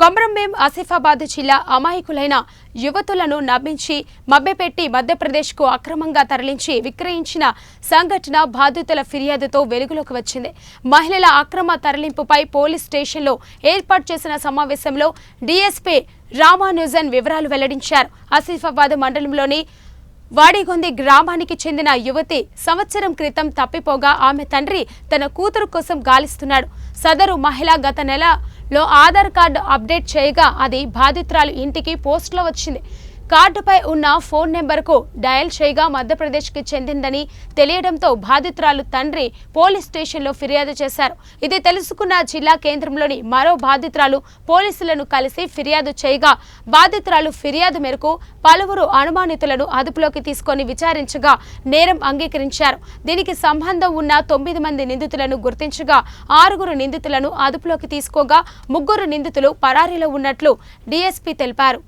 కొమరంభీం ఆసిఫాబాద్ జిల్లా అమాయకులైన యువతులను నమ్మించి మభ్యపెట్టి మధ్యప్రదేశ్కు అక్రమంగా తరలించి విక్రయించిన సంఘటన బాధితుల ఫిర్యాదుతో వెలుగులోకి వచ్చింది. మహిళల అక్రమ తరలింపుపై పోలీస్ స్టేషన్లో ఏర్పాటు చేసిన సమావేశంలో డీఎస్పీ రామానుజన్ వివరాలు వెల్లడించారు. ఆసిఫాబాద్ మండలంలోని వాడిగొంది గ్రామానికి చెందిన యువతి సంవత్సరం క్రితం తప్పిపోగా ఆమె తండ్రి తన కూతురు కోసం గాలిస్తున్నాడు. సదరు మహిళ గత నెల లో ఆధార్ కార్డు అప్డేట్ చేయగా అది బాధితురాలు ఇంటికి పోస్టులో వచ్చింది. కార్డుపై ఉన్న ఫోన్ నెంబర్కు డయల్ చేయగా మధ్యప్రదేశ్కి చెందిందని తెలియడంతో బాధితురాలు తండ్రి పోలీస్ స్టేషన్లో ఫిర్యాదు చేశారు. ఇది తెలుసుకున్న జిల్లా కేంద్రంలోని మరో బాధితురాలు పోలీసులను కలిసి ఫిర్యాదు చేయగా బాధితురాలు ఫిర్యాదు మేరకు పలువురు అనుమానితులను అదుపులోకి తీసుకొని విచారించగా నేరం అంగీకరించారు. దీనికి సంబంధం ఉన్న తొమ్మిది మంది నిందితులను గుర్తించగా ఆరుగురు నిందితులను అదుపులోకి తీసుకోగా ముగ్గురు నిందితులు పరారీలో ఉన్నట్లు డీఎస్పీ తెలిపారు.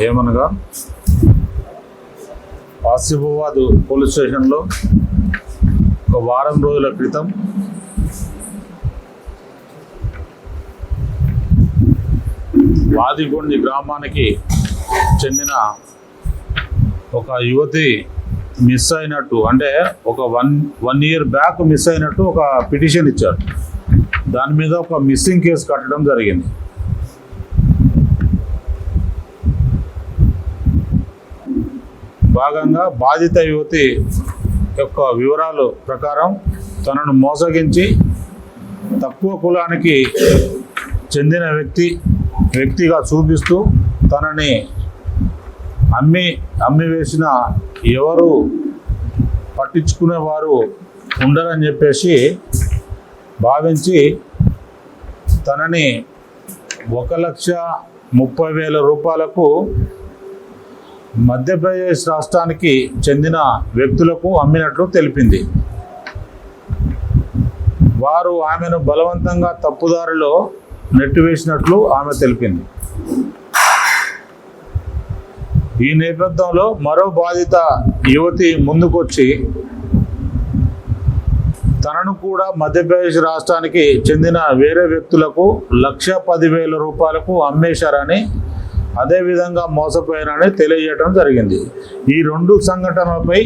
ఏమనగా? ఆసిఫాబాద్ పోలీస్ స్టేషన్లో ఒక వారం రోజుల క్రితం వాదిగొండి గ్రామానికి చెందిన ఒక యువతి మిస్ అయినట్టు అంటే ఒక one one year back miss అయినట్టు ఒక పిటిషన్ ఇచ్చారు. దాని మీద ఒక మిస్సింగ్ కేసు కట్టడం జరిగింది. భాగంగా బాధిత యువతి యొక్క వివరాలు ప్రకారం తనను మోసగించి తక్కువ కులానికి చెందిన వ్యక్తి వ్యక్తిగా చూపిస్తూ తనని అమ్మి అమ్మి వేసిన ఎవరు పట్టించుకునేవారు ఉండరని చెప్పేసి భావించి తనని ఒక లక్ష ముప్పై వేల రూపాయలకు మధ్యప్రదేశ్ రాష్ట్రానికి చెందిన వ్యక్తులకు అమ్మినట్లు తెలిపింది. వారు ఆమెను బలవంతంగా తప్పుదారిలో నెట్టివేసినట్లు ఆమె తెలిపింది. ఈ నేపథ్యంలో మరో బాధిత యువతి ముందుకొచ్చి తనను కూడా మధ్యప్రదేశ్ రాష్ట్రానికి చెందిన వేరే వ్యక్తులకు లక్ష పదివేల రూపాయలకు అమ్మేశారని అదేవిధంగా మోసపోయారని తెలియజేయడం జరిగింది. ఈ రెండు సంఘటనలపై